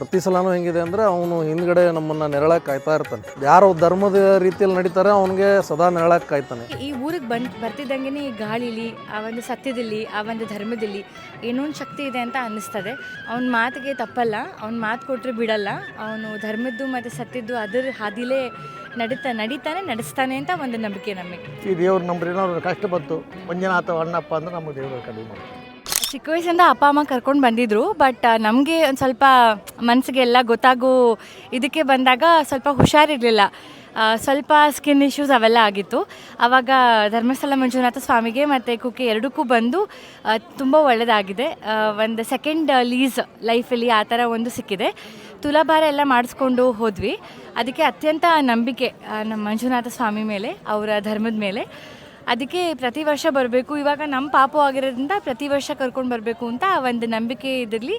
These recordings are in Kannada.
ಪ್ರತಿ ಸಲನೂ ಹೆಂಗಿದೆ ಅಂದರೆ ಅವನು ಹಿಂದ್ಗಡೆ ನಮ್ಮನ್ನು ನೆರಳಕ್ಕೆ ಕಾಯ್ತಾ ಇರ್ತಾನೆ. ಯಾರು ಧರ್ಮದ ರೀತಿಯಲ್ಲಿ ನಡೀತಾರೆ ಅವನಿಗೆ ಸದಾ ನೆರಳಕ್ಕೆ ಕಾಯ್ತಾನೆ. ಈ ಊರಿಗೆ ಬಂದ್ ಬರ್ತಿದ್ದಂಗೆ ಈ ಗಾಳಿಲಿ ಆ ಒಂದು ಸತ್ಯದಲ್ಲಿ ಆ ಒಂದು ಧರ್ಮದಲ್ಲಿ ಏನೊಂದು ಒಂದು ಶಕ್ತಿ ಇದೆ ಅಂತ ಅನ್ನಿಸ್ತದೆ. ಅವನ ಮಾತಿಗೆ ತಪ್ಪಲ್ಲ ಅವ್ನ ಮಾತು ಕೊಟ್ಟರೆ ಬಿಡಲ್ಲ. ಅವನು ಧರ್ಮದ್ದು ಮತ್ತು ಸತ್ಯದ್ದು ಅದರ ಹಾದಿಲೇ ನಡೀತಾ ನಡೀತಾನೆ ನಡೆಸ್ತಾನೆ ಅಂತ ಒಂದು ನಂಬಿಕೆ ನಮಗೆ. ಈ ದೇವ್ರ ನಂಬ್ರಿ ಏನಾದ್ರು ಕಷ್ಟ ಬಂತು. ಮಂಜುನಾಥ ಅಣ್ಣಪ್ಪ ಅಂದ್ರೆ ನಮ್ಮ ದೇವರು ಕಡಿಮೆ ಮಾಡ್ತಾರೆ. ಚಿಕ್ಕ ವಯಸ್ಸಿಂದ ಅಪ್ಪ, ಅಮ್ಮ ಕರ್ಕೊಂಡು ಬಂದಿದ್ರು. ಬಟ್ ನಮಗೆ ಒಂದು ಸ್ವಲ್ಪ ಮನಸ್ಸಿಗೆ ಎಲ್ಲ ಗೊತ್ತಾಗೋ ಇದಕ್ಕೆ ಬಂದಾಗ ಸ್ವಲ್ಪ ಹುಷಾರಿರಲಿಲ್ಲ. ಸ್ವಲ್ಪ ಸ್ಕಿನ್ ಇಶ್ಯೂಸ್ ಅವೆಲ್ಲ ಆಗಿತ್ತು. ಆವಾಗ ಧರ್ಮಸ್ಥಳ ಮಂಜುನಾಥ ಸ್ವಾಮಿಗೆ ಮತ್ತು ಕುಕ್ಕೆ ಎರಡಕ್ಕೂ ಬಂದು ತುಂಬ ಒಳ್ಳೆಯದಾಗಿದೆ ಒಂದು ಸೆಕೆಂಡ್ ಲೀಸ್ ಲೈಫಲ್ಲಿ ಆ ಥರ ಒಂದು ಸಿಕ್ಕಿದೆ. ತುಲಾಭಾರ ಎಲ್ಲ ಮಾಡಿಸ್ಕೊಂಡು ಹೋದ್ವಿ. ಅದಕ್ಕೆ ಅತ್ಯಂತ ನಂಬಿಕೆ ನಮ್ಮ ಮಂಜುನಾಥ ಸ್ವಾಮಿ ಮೇಲೆ, ಅವರ ಧರ್ಮದ ಮೇಲೆ. ಅದಕ್ಕೆ ಪ್ರತಿ ವರ್ಷ ಬರಬೇಕು. ಇವಾಗ ನಮ್ಮ ಪಾಪು ಆಗಿರೋದ್ರಿಂದ ಪ್ರತಿ ವರ್ಷ ಕರ್ಕೊಂಡು ಬರಬೇಕು ಅಂತ ಒಂದು ನಂಬಿಕೆ ಇದರಲ್ಲಿ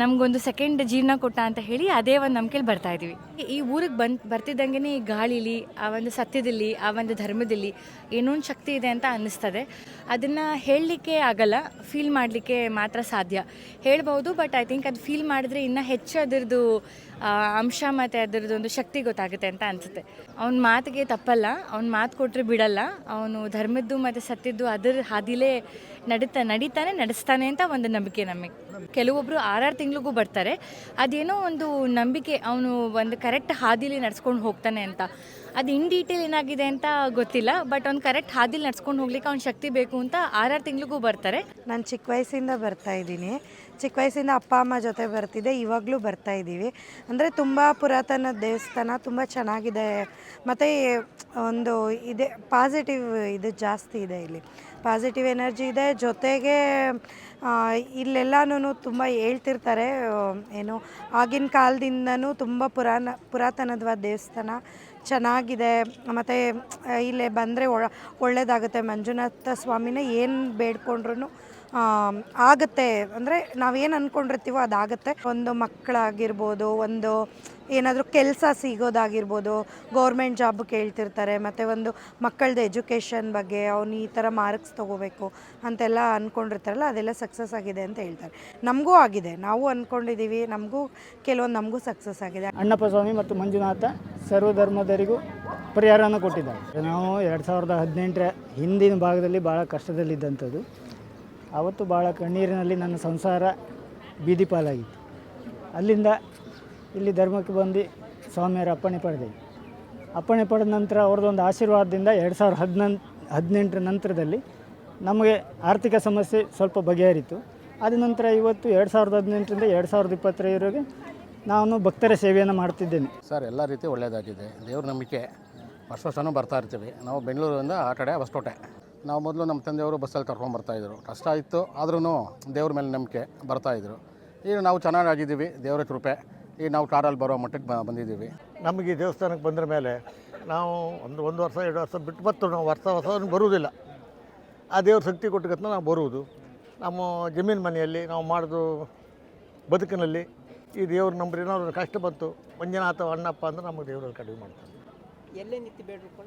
ನಮಗೊಂದು ಸೆಕೆಂಡ್ ಜೀವನ ಕೊಟ್ಟ ಅಂತ ಹೇಳಿ ಅದೇ ಒಂದು ನಂಬಿಕೆಲಿ ಬರ್ತಾ ಇದ್ದೀವಿ ಈ ಊರಿಗೆ ಬಂದು ಬರ್ತಿದ್ದಂಗೆ ಈ ಗಾಳಿಲಿ, ಆ ಒಂದು ಸತ್ಯದಲ್ಲಿ, ಆ ಒಂದು ಧರ್ಮದಲ್ಲಿ ಏನೋ ಒಂದು ಶಕ್ತಿ ಇದೆ ಅಂತ ಅನ್ನಿಸ್ತದೆ. ಅದನ್ನು ಹೇಳಲಿಕ್ಕೆ ಆಗಲ್ಲ ಫೀಲ್ ಮಾಡಲಿಕ್ಕೆ ಮಾತ್ರ ಸಾಧ್ಯ. ಹೇಳ್ಬೋದು ಬಟ್ ಐ ಥಿಂಕ್ ಅದು ಫೀಲ್ ಮಾಡಿದ್ರೆ ಇನ್ನೂ ಹೆಚ್ಚು ಅದರದ್ದು ಅಂಶ ಮತ್ತು ಅದರದ್ದು ಒಂದು ಶಕ್ತಿ ಗೊತ್ತಾಗುತ್ತೆ ಅಂತ ಅನಿಸುತ್ತೆ. ಅವ್ನ ಮಾತಿಗೆ ತಪ್ಪಲ್ಲ, ಅವ್ನ ಮಾತು ಕೊಟ್ಟರೆ ಬಿಡಲ್ಲ, ಅವನು ಧರ್ಮದ್ದು ಮತ್ತು ಸತ್ಯದ್ದು ಅದರ ಹಾದಿಲೇ ನಡೀತಾ, ನಡೀತಾನೆ, ನಡೆಸ್ತಾನೆ ಅಂತ ಒಂದು ನಂಬಿಕೆ ನಮಗೆ. ಕೆಲವೊಬ್ಬರು ಆರಾರು ತಿಂಗಳಿಗೂ ಬರ್ತಾರೆ, ಅದೇನೋ ಒಂದು ನಂಬಿಕೆ, ಅವನು ಒಂದು ಕರೆಕ್ಟ್ ಹಾದಿಲಿ ನಡೆಸ್ಕೊಂಡು ಹೋಗ್ತಾನೆ ಅಂತ. ಅದು ಇನ್ ಡೀಟೇಲ್ ಏನಾಗಿದೆ ಅಂತ ಗೊತ್ತಿಲ್ಲ, ಬಟ್ ಅವ್ನು ಕರೆಕ್ಟ್ ಹಾದಿಲಿ ನಡ್ಸ್ಕೊಂಡು ಹೋಗ್ಲಿಕ್ಕೆ ಅವ್ನ ಶಕ್ತಿ ಬೇಕು ಅಂತ ಆರಾರು ತಿಂಗಳಿಗೂ ಬರ್ತಾರೆ. ನಾನು ಚಿಕ್ಕ ವಯಸ್ಸಿಂದ ಬರ್ತಾ ಇದ್ದೀನಿ. ಚಿಕ್ಕ ವಯಸ್ಸಿಂದ ಅಪ್ಪ, ಅಮ್ಮ ಜೊತೆ ಬರ್ತಿದ್ದೆ, ಇವಾಗಲೂ ಬರ್ತಾ ಇದ್ದೀವಿ. ಅಂದರೆ ತುಂಬ ಪುರಾತನ ದೇವಸ್ಥಾನ, ತುಂಬ ಚೆನ್ನಾಗಿದೆ. ಮತ್ತು ಒಂದು ಇದೆ ಪಾಸಿಟಿವ್ ಇದು ಜಾಸ್ತಿ ಇದೆ ಇಲ್ಲಿ. ಪಾಸಿಟಿವ್ ಎನರ್ಜಿ ಇದೆ. ಜೊತೆಗೆ ಇಲ್ಲೆಲ್ಲನೂ ತುಂಬ ಹೇಳ್ತಿರ್ತಾರೆ ಏನು, ಆಗಿನ ಕಾಲದಿಂದನೂ ತುಂಬ ಪುರಾಣ ಪುರಾತನವಾದ ದೇವಸ್ಥಾನ ಚೆನ್ನಾಗಿದೆ. ಮತ್ತು, ಇಲ್ಲೇ ಬಂದರೆ ಒಳ್ಳೆಯದಾಗುತ್ತೆ ಮಂಜುನಾಥ ಸ್ವಾಮಿನ ಏನು ಬೇಡ್ಕೊಂಡ್ರು ಆಗುತ್ತೆ. ಅಂದರೆ ನಾವೇನು ಅಂದ್ಕೊಂಡಿರ್ತೀವೋ ಅದಾಗುತ್ತೆ. ಒಂದು ಮಕ್ಕಳಾಗಿರ್ಬೋದು ಒಂದು ಏನಾದರೂ ಕೆಲಸ ಸಿಗೋದಾಗಿರ್ಬೋದು ಗೌರ್ಮೆಂಟ್ ಜಾಬ್ ಕೇಳ್ತಿರ್ತಾರೆ, ಮತ್ತು ಒಂದು ಮಕ್ಕಳದ್ದು ಎಜುಕೇಷನ್ ಬಗ್ಗೆ, ಅವ್ನು ಈ ಥರ ಮಾರ್ಕ್ಸ್ ತೊಗೋಬೇಕು ಅಂತೆಲ್ಲ ಅಂದ್ಕೊಂಡಿರ್ತಾರಲ್ಲ ಅದೆಲ್ಲ ಸಕ್ಸಸ್ ಆಗಿದೆ ಅಂತ ಹೇಳ್ತಾರೆ. ನಮಗೂ ಆಗಿದೆ, ನಾವು ಅಂದ್ಕೊಂಡಿದ್ದೀವಿ ನಮಗೂ, ಕೆಲವೊಂದು ನಮಗೂ ಸಕ್ಸಸ್ ಆಗಿದೆ. ಅಣ್ಣಪ್ಪ ಸ್ವಾಮಿ ಮತ್ತು ಮಂಜುನಾಥ ಸರ್ವಧರ್ಮದರಿಗೂ ಪರಿಹಾರವನ್ನು ಕೊಟ್ಟಿದ್ದಾರೆ. ನಾವು ಎರಡು ಸಾವಿರದ ಹದಿನೆಂಟರ ಹಿಂದಿನ ಭಾಗದಲ್ಲಿ ಭಾಳ ಕಷ್ಟದಲ್ಲಿದ್ದಂಥದ್ದು. ಆವತ್ತು ಭಾಳ ಕಣ್ಣೀರಿನಲ್ಲಿ ನನ್ನ ಸಂಸಾರ ಬೀದಿ ಪಾಲಾಗಿತ್ತು ಅಲ್ಲಿಂದ ಇಲ್ಲಿ ಧರ್ಮಕ್ಕೆ ಬಂದು ಸ್ವಾಮಿಯರ ಅಪ್ಪಣೆ ಪಡೆದೆ. ಅಪ್ಪಣೆ ಪಡೆದ ನಂತರ ಅವ್ರದ್ದೊಂದು ಆಶೀರ್ವಾದದಿಂದ ಎರಡು ಸಾವಿರದ ಹದಿನಂತ ಹದಿನೆಂಟರ ನಂತರದಲ್ಲಿ ನಮಗೆ ಆರ್ಥಿಕ ಸಮಸ್ಯೆ ಸ್ವಲ್ಪ ಬಗೆಹರಿತು. ಆದ ನಂತರ ಇವತ್ತು ಎರಡು ಸಾವಿರದ ಹದಿನೆಂಟರಿಂದ ಎರಡು ಸಾವಿರದ ಇಪ್ಪತ್ತರವರೆಗೆ ನಾನು ಭಕ್ತರ ಸೇವೆಯನ್ನು ಮಾಡ್ತಿದ್ದೇನೆ. ಸರ್, ಎಲ್ಲ ರೀತಿ ಒಳ್ಳೆಯದಾಗಿದೆ. ದೇವ್ರ ನಂಬಿಕೆ. ವರ್ಷ ವರ್ಷನೂ ಬರ್ತಾ ಇರ್ತೀವಿ. ನಾವು ಬೆಂಗಳೂರಿಂದ ಆ ಕಡೆ ಹೊಸಕೋಟೆ. ನಾವು ಮೊದಲು ನಮ್ಮ ತಂದೆಯವರು ಬಸ್ಸಲ್ಲಿ ಕರ್ಕೊಂಡು ಬರ್ತಾಯಿದ್ರು ಕಷ್ಟ ಇತ್ತು ಆದ್ರೂ ದೇವ್ರ ಮೇಲೆ ನಂಬಿಕೆ ಬರ್ತಾಯಿದ್ರು ಈಗ ನಾವು ಚೆನ್ನಾಗಾಗಿದ್ದೀವಿ ದೇವರ ಕೃಪೆ. ಈಗ ನಾವು ಕಾರಲ್ಲಿ ಬರೋ ಮಟ್ಟಕ್ಕೆ ಬಂದಿದ್ದೀವಿ. ನಮಗೆ ಈ ದೇವಸ್ಥಾನಕ್ಕೆ ಬಂದ್ರ ಮೇಲೆ ನಾವು ಒಂದು ಒಂದು ವರ್ಷ ಎರಡು ವರ್ಷ ಬಿಟ್ಟು ಬತ್ತು ನಾವು ವರ್ಷ ವರ್ಷ ಬರುವುದಿಲ್ಲ. ಆ ದೇವ್ರ ಶಕ್ತಿ ಕೊಟ್ಟಗತ್ನ ನಾವು ಬರುವುದು. ನಮ್ಮ ಜಮೀನು ಮನೆಯಲ್ಲಿ ನಾವು ಮಾಡೋದು ಬದುಕಿನಲ್ಲಿ ಈ ದೇವ್ರ ನಂಬ್ರಿ ಏನಾದ್ರು ಕಷ್ಟ ಬಂತು ಮಂಜುನಾಥ ಅಣ್ಣಪ್ಪ ಅಂದ್ರೆ ನಮಗೆ ದೇವ್ರಲ್ಲಿ ಕಡಿಮೆ ಮಾಡ್ತಾರೆ.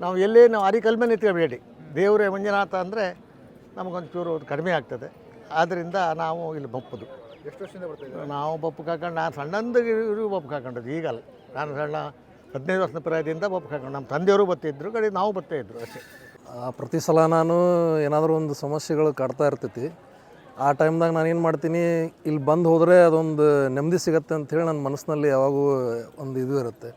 ನಾವು ಎಲ್ಲೇ ನಾವು ಅರಿಕಲ್ ಮೇಲೆ ನಿಂತ್ಕೋಬೇಡಿ ದೇವರೇ ಮಂಜನಾಥ ಅಂದರೆ ನಮಗೊಂದು ಚೂರು ಕಡಿಮೆ ಆಗ್ತದೆ. ಆದ್ದರಿಂದ ನಾವು ಇಲ್ಲಿ ಬಪ್ಪದು. ಎಷ್ಟು ವರ್ಷದಿಂದ ಬರ್ತೀವಿ ನಾವು ಬಪ್ಪು ಕಾಕೊಂಡು ನಾನು ಸಣ್ಣಂದಿಗೆ ಪಪ್ಪು ಬಪ್ಪು ಕಾಕೊಂಡದ್ದು ಈಗಲ್ಲ. ನಾನು ಸಣ್ಣ ಹದಿನೈದು ವರ್ಷದ ಪ್ರಾಯದಿಂದ ಬಪ್ಪು ಕಾಕೊಂಡು ನಮ್ಮ ತಂದೆಯವರು ಬತ್ತಿದ್ರು ಕಡೆ ನಾವು ಬತ್ತೇ ಇದ್ರು ಅಷ್ಟೇ. ಆ, ಪ್ರತಿ ಸಲ ನಾನು ಏನಾದರೂ ಒಂದು ಸಮಸ್ಯೆಗಳು ಕಾಡ್ತಾ ಇರ್ತೈತಿ. ಆ ಟೈಮ್ದಾಗ ನಾನು ಏನು ಮಾಡ್ತೀನಿ ಇಲ್ಲಿ ಬಂದು ಹೋದರೆ ಅದೊಂದು ನೆಮ್ಮದಿ ಸಿಗತ್ತೆ ಅಂಥೇಳಿ ನನ್ನ ಮನಸ್ಸಿನಲ್ಲಿ ಯಾವಾಗೂ ಒಂದು ಇದು ಇರುತ್ತೆ.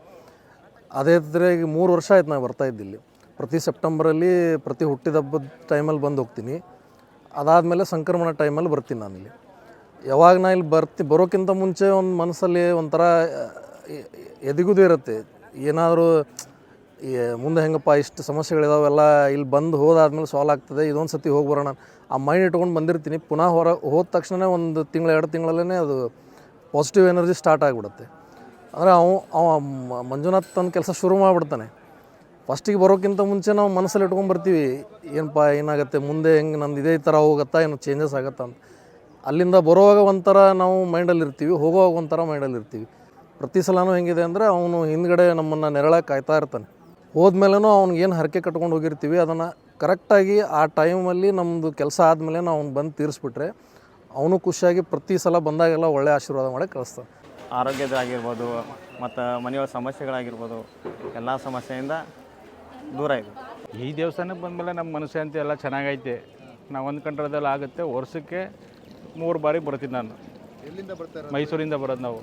ಅದೇ ಥರ ಈಗ ಮೂರು ವರ್ಷ ಆಯ್ತು ನಾನು ಬರ್ತಾ ಇದ್ದಿಲ್ಲಿ ಪ್ರತಿ ಸೆಪ್ಟೆಂಬರಲ್ಲಿ ಪ್ರತಿ ಹುಟ್ಟಿದ ಹಬ್ಬದ ಟೈಮಲ್ಲಿ ಬಂದು ಹೋಗ್ತೀನಿ. ಅದಾದಮೇಲೆ ಸಂಕ್ರಮಣ ಟೈಮಲ್ಲಿ ಬರ್ತೀನಿ ನಾನಿಲ್ಲಿ ಯಾವಾಗ ನಾ ಇಲ್ಲಿ ಬರ್ತಿ, ಬರೋಕ್ಕಿಂತ ಮುಂಚೆ ಒಂದು ಮನಸ್ಸಲ್ಲಿ ಒಂಥರ ಎದಿಗುದೇ ಇರುತ್ತೆ. ಏನಾದರೂ ಮುಂದೆ ಹೆಂಗಪ್ಪ ಇಷ್ಟು ಸಮಸ್ಯೆಗಳಿದಾವೆಲ್ಲ ಇಲ್ಲಿ ಬಂದು ಹೋದಾದ್ಮೇಲೆ ಸಾಲ್ವ್ ಆಗ್ತದೆ ಇದೊಂದು ಸತಿ ಹೋಗಿ ಬರೋಣ. ಆ ಮೈಂಡ್ ಇಟ್ಕೊಂಡು ಬಂದಿರ್ತೀನಿ. ಪುನಃ ಹೊರ, ಹೋದ ತಕ್ಷಣ ಒಂದು ತಿಂಗಳು, ಎರಡು ತಿಂಗಳಲ್ಲೇ ಅದು ಪಾಸಿಟಿವ್ ಎನರ್ಜಿ ಸ್ಟಾರ್ಟ್ ಆಗಿಬಿಡುತ್ತೆ. ಅಂದರೆ ಅವ ಅವ ಮಂಜುನಾಥ್ ತನ್ನ ಕೆಲಸ ಶುರು ಮಾಡಿಬಿಡ್ತಾನೆ. ಫಸ್ಟಿಗೆ ಬರೋಕ್ಕಿಂತ ಮುಂಚೆ ನಾವು ಮನಸ್ಸಲ್ಲಿ ಇಟ್ಕೊಂಡು ಬರ್ತೀವಿ. ಏನಪ್ಪ, ಏನಾಗುತ್ತೆ, ಮುಂದೆ ಹೆಂಗೆ ನಂದು ಇದೇ ಥರ ಹೋಗುತ್ತಾ, ಏನು ಚೇಂಜಸ್ ಆಗುತ್ತಾ ಅಂತ. ಅಲ್ಲಿಂದ ಬರುವಾಗ ಒಂಥರ ನಾವು ಮೈಂಡಲ್ಲಿ ಇರ್ತೀವಿ ಹೋಗುವಾಗ ಒಂಥರ ಮೈಂಡಲ್ಲಿ ಇರ್ತೀವಿ ಪ್ರತಿ ಸಲನೂ ಹೆಂಗಿದೆ ಅಂದರೆ ಅವನು ಹಿಂದ್ಗಡೆ ನಮ್ಮನ್ನು ನೆರಳಕ್ಕೆ ಕಾಯ್ತಾ ಇರ್ತಾನೆ. ಹೋದ್ಮೇಲೂ ಅವ್ನಿಗೆ ಏನು ಹರಕೆ ಕಟ್ಕೊಂಡು ಹೋಗಿರ್ತೀವಿ ಅದನ್ನು ಕರೆಕ್ಟಾಗಿ ಆ ಟೈಮಲ್ಲಿ ನಮ್ಮದು ಕೆಲಸ ಆದಮೇಲೆ ನಾವು ಅವ್ನು ಬಂದು ತೀರಿಸ್ಬಿಟ್ರೆ ಅವನು ಖುಷಿಯಾಗಿ ಪ್ರತಿ ಸಲ ಬಂದಾಗೆಲ್ಲ ಒಳ್ಳೆ ಆಶೀರ್ವಾದ ಮಾಡಿ ಕಳಿಸ್ತಾನೆ. ಆರೋಗ್ಯದಾಗಿರ್ಬೋದು ಮತ್ತು ಮನೆಯೊಳ ಸಮಸ್ಯೆಗಳಾಗಿರ್ಬೋದು ಎಲ್ಲ ಸಮಸ್ಯೆಯಿಂದ ದೂರ ಇದೆ ಈ ದೇವಸ್ಥಾನಕ್ಕೆ ಬಂದಮೇಲೆ ನಮ್ಮ ಮನಸ್ಸಂತೆ ಎಲ್ಲ ಚೆನ್ನಾಗೈತೆ. ನಾವು ಅಂದ್ಕೊಂಡಿರೋದೆಲ್ಲ ಆಗುತ್ತೆ ವರ್ಷಕ್ಕೆ ಮೂರು ಬಾರಿ ಬರ್ತೀನಿ ನಾನು. ಮೈಸೂರಿಂದ ಬರೋದು ನಾವು.